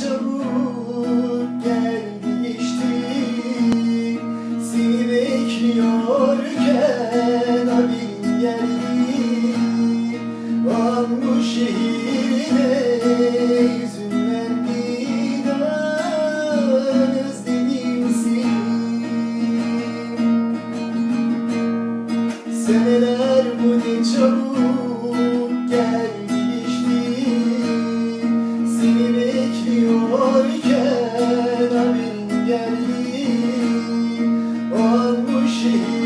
çabuk geldi geçti Seni abim geldi O an yüzünden bir daha özledim seni. Seneler she